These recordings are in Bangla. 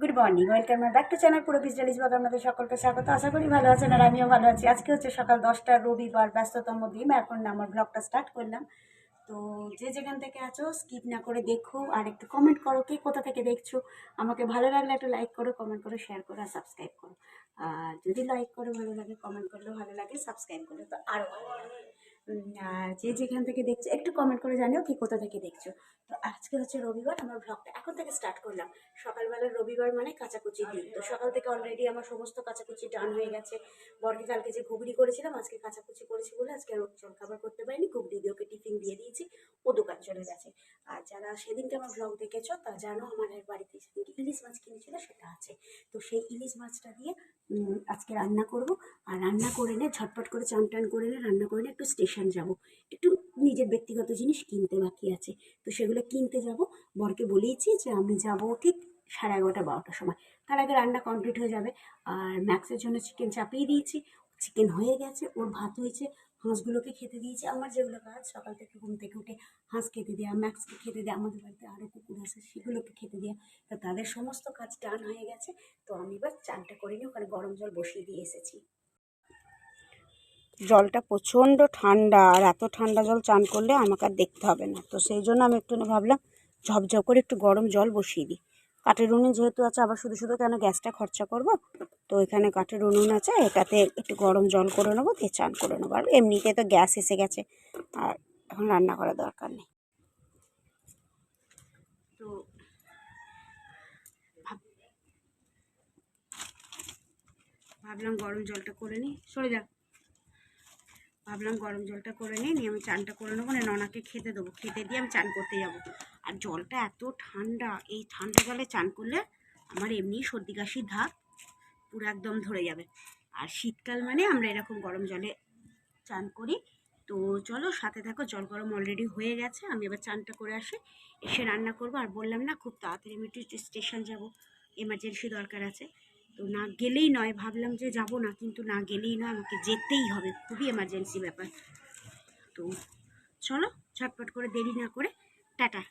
Good morning welcome back to channel পুরো বিজনেস ব্লগ আপনাদের সকলকে স্বাগত। আশা করি ভালো আছেন আর আমিও ভালো আছি। আজকে হচ্ছে সকাল দশটা, রবিবার, ব্যস্ততম দিন। এখন আমার ব্লগটা স্টার্ট করলাম। তো যে যেখান থেকে আছো স্কিপ না করে দেখো আর একটু কমেন্ট করো কে কোথা থেকে দেখছ। আমাকে ভালো লাগলে একটু লাইক করো কমেন্ট করো শেয়ার করো আর সাবস্ক্রাইব করো। আর যদি লাইক করো, ভালো লাগে কমেন্ট করলেও ভালো লাগে সাবস্ক্রাইব করলে তো আরও ভালো লাগে। যে যেখান থেকে দেখছ, একটু কমেন্ট করে জানিও কি কোথা থেকে দেখছ। তো আজকে হচ্ছে রবিবার, আমার ব্লগটা এখন থেকে স্টার্ট করলাম। সকালবেলা রবিবার মানে কাঁচাকুচি দিন। তো সকাল থেকে অলরেডি আমার সমস্ত কাঁচাকুচি ডান হয়ে গেছে। বরকে কালকে যে ঘুগড়ি করেছিলাম, আজকে কাঁচাকুচি করেছি বলে আজকে আর জল খাবার করতে পারিনি। ঘুগড়ি দিয়ে ওকে টিফিন দিয়ে দিয়েছি, ও দোকান চলে গেছে। আর যারা সেদিনকে আমার ব্লগ দেখেছ, তা জানো আমাদের বাড়িতে সেদিনকে ইলিশ মাছ কিনেছিল, সেটা আছে। তো সেই ইলিশ মাছটা দিয়ে আজকে রান্না করব। আর রান্না করে নে, ঝটপট করে চান টান করে নে, রান্না করে নে, একটু স্টেশন যাব। একটু নিজের ব্যক্তিগত জিনিস কিনতে বাকি আছে। তো সেগুলো কিনতে যাব। বরকে বলেইছি যে আমি যাব ঠিক সাড়ে এগারোটা, বারোটার সময়। তার আগে রান্না কমপ্লিট হয়ে যাবে। আর ম্যাক্সের জন্য চিকেন চাপিয়ে দিয়েছি। চিকেন হয়ে গেছে। ওর ভাত হয়েছে। হাঁসগুলোকে খেতে দিয়েছি। আমার যেগুলো কাজ, সকাল থেকে ঘুম থেকে উঠে হাঁস খেতে দেওয়া ম্যাক্সকে খেতে দেওয়া আমাদের বাড়িতে আরও কুকুর আছে, সেগুলোকে খেতে দেওয়া তা তাদের সমস্ত কাজ টান হয়ে গেছে। তো আমি এবার চানটা করে নিয়ে ওখানে গরম জল বসিয়ে দিয়ে এসেছি। জলটা প্রচণ্ড ঠান্ডা, আর এত ঠান্ডা জল চান করলে আমাকে আর দেখতে হবে না। তো সেই জন্য আমি একটু ভাবলাম ঝপঝপ করে একটু গরম জল বসিয়ে দিই। কাঠের উনুন যেহেতু আছে, আবার শুধু শুধু কেন গ্যাসটা খরচা করব? তো এখানে কাঠের উনুন আছে, এটাতে একটু গরম জল করে নেব, দিয়ে চান করে নেব। আর এমনিতে তো গ্যাস এসে গেছে, আর এখন রান্না করার দরকার নেই। তো ভাবলাম গরম জলটা করে নিই। সরে যা। ভাবলাম গরম জলটা করে নিই, নিয়ে আমি চানটা করে নেব ননাকে খেতে দেবো। খেতে দিয়ে আমি চান করতে যাব। আর জলটা এত ঠান্ডা, এই ঠান্ডা জলে চান করলে আমার এমনি সর্দি কাশির ধাপ পুরো একদম ধরে যাবে। আর শীতকাল মানে আমরা এরকম গরম জলে চান করি। তো চলো সাথে থাকো, জল গরম অলরেডি হয়ে গেছে, আমি এবার চানটা করে আসি। এসে রান্না করব। আর বললাম না, খুব তাড়াতাড়ি আমি একটু স্টেশন যাব এমার্জেন্সি দরকার আছে। তো না গেলেই নয়, ভাবলাম যে যাব না, কিন্তু না গেলেই নয়, আমাকে যেতেই হবে, খুবই এমার্জেন্সি ব্যাপার। তো চলো, ঝটপট করে দেরি না করে, টাটা।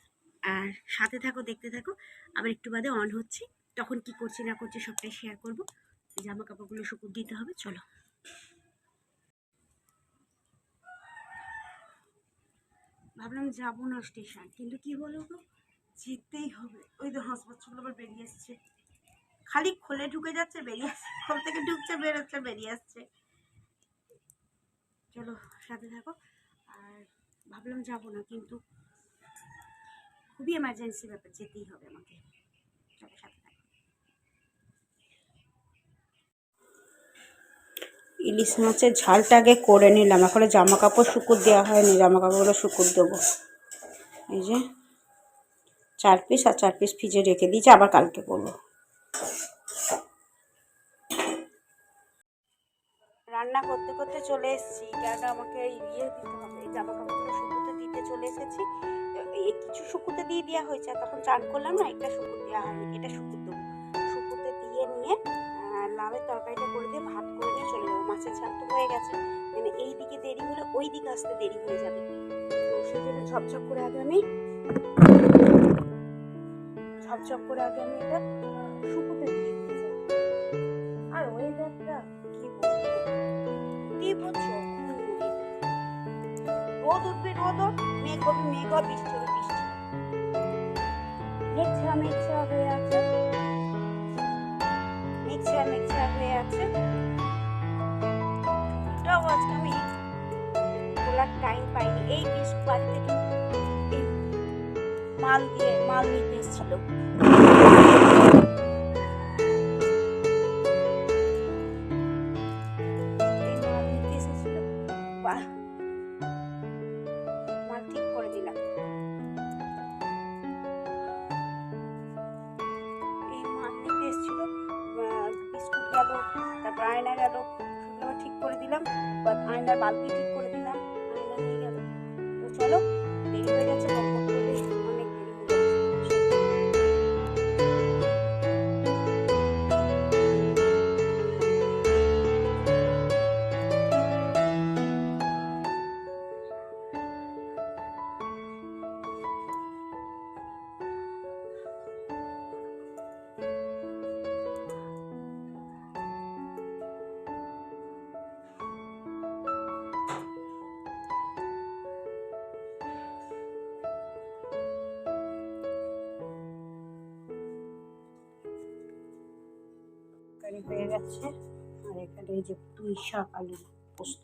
আর সাথে থাকো, দেখতে থাকো। আবার একটু বাদে অন হচ্ছে। তখন কি করছি, না করছি, সবটাই শেয়ার করব। জামা কাপড়গুলো শুকুর দিতে হবে, চলো। ভাবলাম যাব না স্টেশন কিন্তু কি বলো তো যেতেই হবে। ওই তো হাঁস বাচ্চাগুলো আবার বেরিয়ে আসছে খালি খোলে ঢুকে যাচ্ছে, বেরিয়ে আসছে খোল থেকে ঢুকছে, বেরোচ্ছে, বেরিয়ে আসছে। চলো, সাথে থাকো। আর ভাবলাম যাব না, কিন্তু খুবই এমার্জেন্সি ব্যাপার, যেতেই হবে আমাকে। চলো, সাথে থাকো। ইলিশ মাছের ঝালটা আগে করে নিলাম, এখনও জামা কাপড় শুকুর দেওয়া হয়নি জামা কাপড়গুলো শুকুর দেবো। এই যে, চার পিস আর চার পিস ফ্রিজে রেখে দিয়েছি, আবার কালকে করব রান্না করতে করতে চলে এসেছি। কেন আমাকে ইয়ে দিতে হবে। জামা কাপড়গুলো শুকুতে দিতে চলে এসেছি। এই কিছু শুকুতে দিয়ে দেওয়া হয়েছে। তখন চান করলাম না এটা শুকুর দেওয়া হয়নি এটা শুকুর দেবো। শুকুতে দিয়ে নিয়ে লাউয়ের তরকারিটা করে দিয়ে ভাত করে নিয়ে চলে যাব। মাছের ঝাল তো হয়ে গেছে। মানে এই দিকে দেরি হলে ওই দিকে আসতে দেরি হয়ে যাবে। তো সেই ঝপঝপ করে আগে আমি ঝপঝপ করে আগে আমি এটা শুকুতে দিয়ে তীব্র রোদ উঠবে রোদ উঠ মেঘ হবে মেঘ হবে বৃষ্টি হবে বৃষ্টি মেঘছা মেঘছা হয়ে আছে মেঘছা মেঘছা হয়ে আছে এটাও আজকে আমি খোলার টাইম পাইনি এই বিস্কুট বাড়ি থেকে মাল দিয়ে, মাল নিতে এসেছিল। বা বালতি ঠিক করে হয়ে গেছে। আর এখানে যে পুঁই শাক আলু পোস্ত।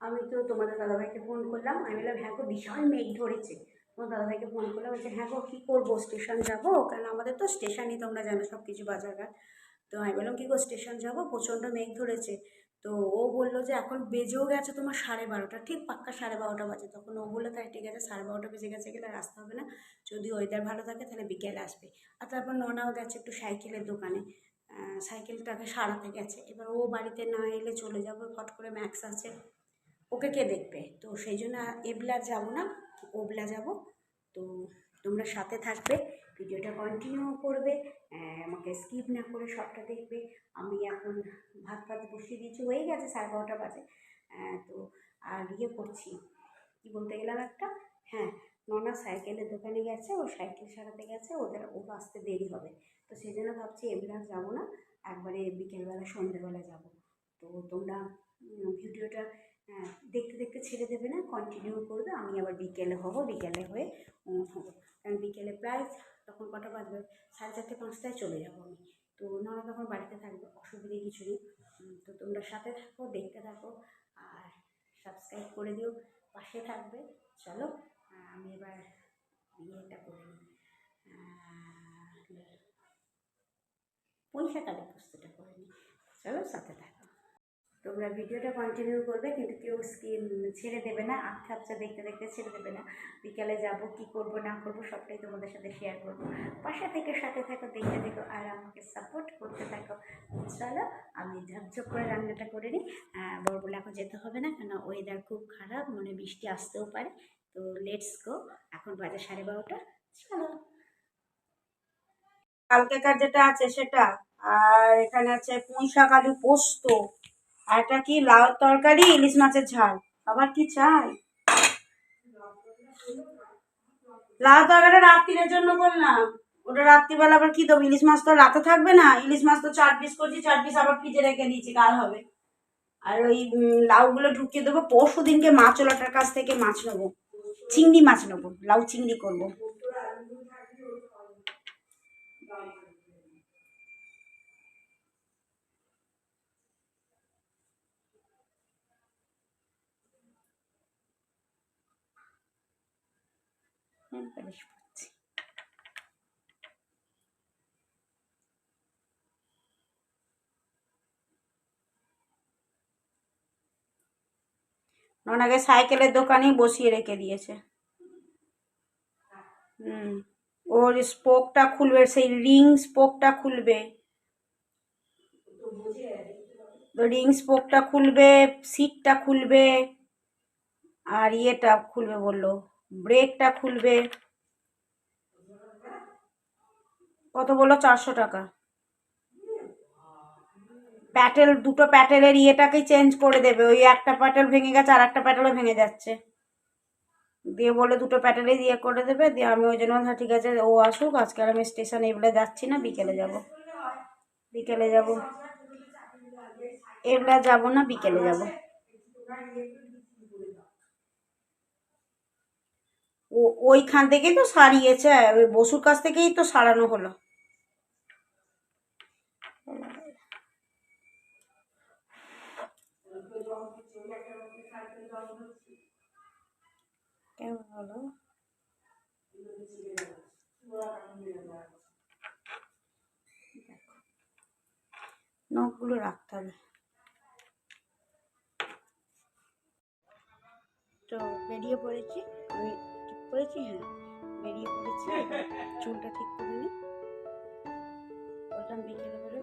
আমি তো তোমাদের দাদাভাইকে ফোন করলাম। আমি বললাম হ্যাঁ গো, বিশাল মেঘ ধরেছে। তোমার দাদাভাইকে ফোন করলাম, বলছে হ্যাঁ গো, কী করব? স্টেশন যাব? কারণ আমাদের তো স্টেশনই তোমরা জানো সব কিছু বাজারঘাট। তো আমি বললাম, কী গো, স্টেশন যাব? প্রচণ্ড মেঘ ধরেছে। তো ও বলল যে এখন বেজেও গেছে তোমার সাড়ে বারোটা, ঠিক পাক্কা সাড়ে বারোটা বাজে। তখন ও বলল তাই ঠিক আছে, সাড়ে বারোটা বেজে গেছে গেলে আসতে হবে না। যদি ওয়েদার ভালো থাকে তাহলে বিকেলে আসবে। আর তারপর ননাও গেছে একটু সাইকেলের দোকানে। সাইকেলটাকে সারাতে গেছে। এবার ও বাড়িতে না এলে চলে যাব, ফট করে ম্যাক্স আছে। ওকে কে দেখবে? তো সেই জন্য এবলা যাব না ওবলা যাব। তো তোমরা সাথে থাকবে। ভিডিওটা কন্টিনিউ করবে আমাকে স্কিপ না করে সবটা দেখবে। আমি এখন ভাত ভাত বসিয়ে দিয়েছি, হয়ে গেছে সাড়ে বারোটা বাজে। তো আর ইয়ে করছি, কি বলতে গেলাম একটা? হ্যাঁ ননা সাইকেলের দোকানে গেছে, ও সাইকেল সারাতে গেছে, ওদের ওর আসতে দেরি হবে। তো সেই জন্য ভাবছি এবলা যাব না, একবারে বিকেলবেলা, সন্ধ্যেবেলা যাব। তো তোমরা ভিডিওটা দেখতে দেখতে ছেড়ে দেবে না কন্টিনিউ করবে, আমি আবার বিকেলে হব, বিকেলে হয়ে হব। কারণ বিকেলে প্রায় তখন কটা বাজবে? সাড়ে চারটে পাঁচটায় চলে যাব আমি। তো ওনারা তখন বাড়িতে থাকবে, অসুবিধে কিছু নেই। তো তোমরা সাথে থাকো, দেখতে থাকো, আর সাবস্ক্রাইব করে দিও, পাশে থাকবে। চলো আমি এবার ইয়েটা করে নিই। পয়সা কালে পোস্তটা করে নিই। চলো, সাথে থাকো। তোমরা ভিডিওটা কন্টিনিউ করবে, কিন্তু কেউ স্কিন ছেড়ে দেবে না আচ্ছা আচ্ছা দেখতে দেখতে ছেড়ে দেবে না। বিকালে যাব, কি করব, না করব, সবটাই তোমাদের সাথে শেয়ার করব। পাশে থেকে, সাথে থাকো, দেখতে থাকো, আর আমাকে সাপোর্ট করতে থাকো। চলো, আমি ঝকঝক করে রান্নাটা করে নিই। বড় বলে এখন যেতে হবে না কেন ওয়েদার খুব খারাপ মানে বৃষ্টি আসতেও পারে। তো লেটস গো এখন বাজে সাড়ে বারোটা। চলো। কালকেকার যেটা আছে সেটা, আর এখানে আছে পুঁই শাক আলু পোস্ত। আর এটা কি লাউ তরকারি, ইলিশ মাছের ঝাল? আবার কি চাই? লাউ তরকারিটা রাত্রির জন্য বললাম ওটা রাত্রিবেলা আবার কি দেবো? ইলিশ মাছ তো রাতে থাকবে না। ইলিশ মাছ তো চার পিস করছি, চার পিস আবার ফ্রিজে রেখে দিয়েছি, কাল হবে। আর ওই লাউগুলো ঢুকিয়ে দেবো। পরশু দিনকে মাছওয়ালাটার কাছ থেকে মাছ নেব। চিংড়ি মাছ নেব। লাউ চিংড়ি করব। ওনাকে সাইকেলের দোকানেই বসিয়ে রেখে দিয়েছে। হুম, ওর স্পোকটা খুলবে, সেই রিং স্পোকটা খুলবে। রিং স্পোকটা খুলবে, সিটটা খুলবে, আর ইয়েটা খুলবে বলল। ব্রেকটা খুলবে। কত বলল? চারশো টাকা। প্যাটেল, দুটো প্যাটেলের ইয়েটাকেই চেঞ্জ করে দেবে। ওই একটা প্যাটেল ভেঙে গেছে, আর একটা প্যাটেলও ভেঙে যাচ্ছে। দিয়ে বলে দুটো প্যাটেলে দিয়ে করে দেবে। দিয়ে আমি ওই জন্য হ্যাঁ ঠিক আছে, ও আসুক। আজকে আমি স্টেশনে এগুলো যাচ্ছি না, বিকেলে যাব। বিকেলে যাব। এগুলা যাব না, বিকেলে যাব ও ওইখান থেকেই তো সারিয়েছে, ওই বসুর কাছ থেকেই তো সারানো হলো। কেমন হলো? নখগুলো রাখতে হবে। তো বেরিয়ে পড়েছি, আমি করেছি হ্যাঁ বেরিয়ে পড়েছি। চুলটা ঠিক করে নিই বললাম বিকেলে করে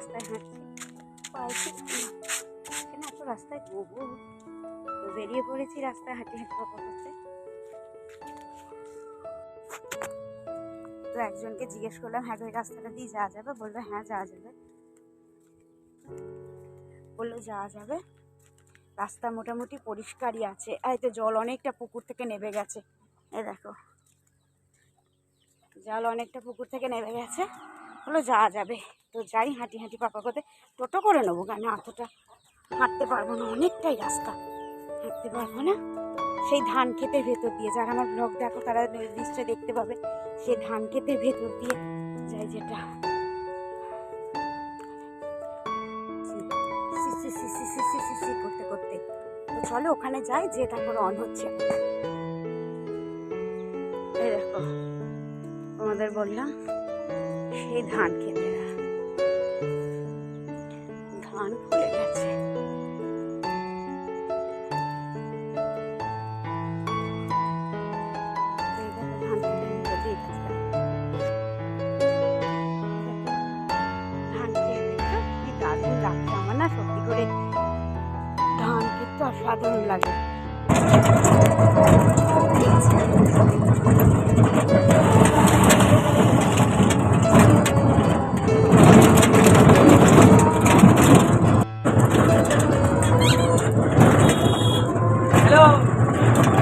রাস্তায় হাঁটছি। পাইছি এখানে এত রাস্তায় গোবর তো বেরিয়ে পড়েছি রাস্তায় হাঁটি হাঁটি পাপা করতে। তো একজনকে জিজ্ঞেস করলাম হ্যাঁ এই রাস্তাটা দিয়ে যাওয়া যাবে? বলল হ্যাঁ যাওয়া যাবে। বলল, যাওয়া যাবে? রাস্তা মোটামুটি পরিষ্কারই আছে। এই তো জল অনেকটা পুকুর থেকে নেমে গেছে। এ দেখো। জল অনেকটা পুকুর থেকে নেমে গেছে। বলল, যাওয়া যাবে। তো যাই, হাঁটি হাঁটি পাপা করতে টোটো করে নেব কেন? এতটা হাঁটতে পারব না, অনেকটাই রাস্তা। হাঁটতে পারব না। সেই ধান খেতের ভেতর দিয়ে, যারা আমার ব্লগ দেখো, তারা নির্দিষ্ট দেখতে পাবে। সেই ধান খেতের ভেতর দিয়ে যাই যেটা। করতে করতে। তো চলো, ওখানে যাই যে কোনো অন হচ্ছে। দেখো, আমাদের বললাম, সেই ধান খেতে গান ভুলে গেছে। ধান কিন্তু অসাধারণ লাগে। thank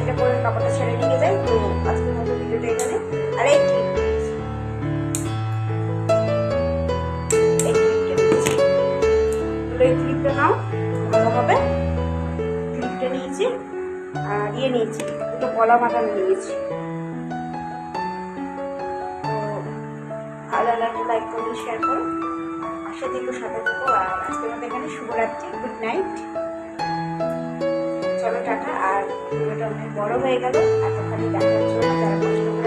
নাইটিটা পরে কাপড়টা ছেড়ে নিয়ে যাই, তো আজকের মতো ভিডিওটা এখানে। আর এই ক্লিপটা নাও ভালোভাবে ক্লিপটা নিয়েছি, আর ইয়ে নিয়েছি, দুটো কলা মাথা নিয়েছি। ভালো লাইক করুন শেয়ার করুন আশা দিকে সাথে থাকো আর আজকের মতো এখানে। শুভরাত্রি গুড নাইট চলো টাটা আর ভিডিওটা অনেক বড় হয়ে গেল এতখানি দেখার জন্য যারা কষ্ট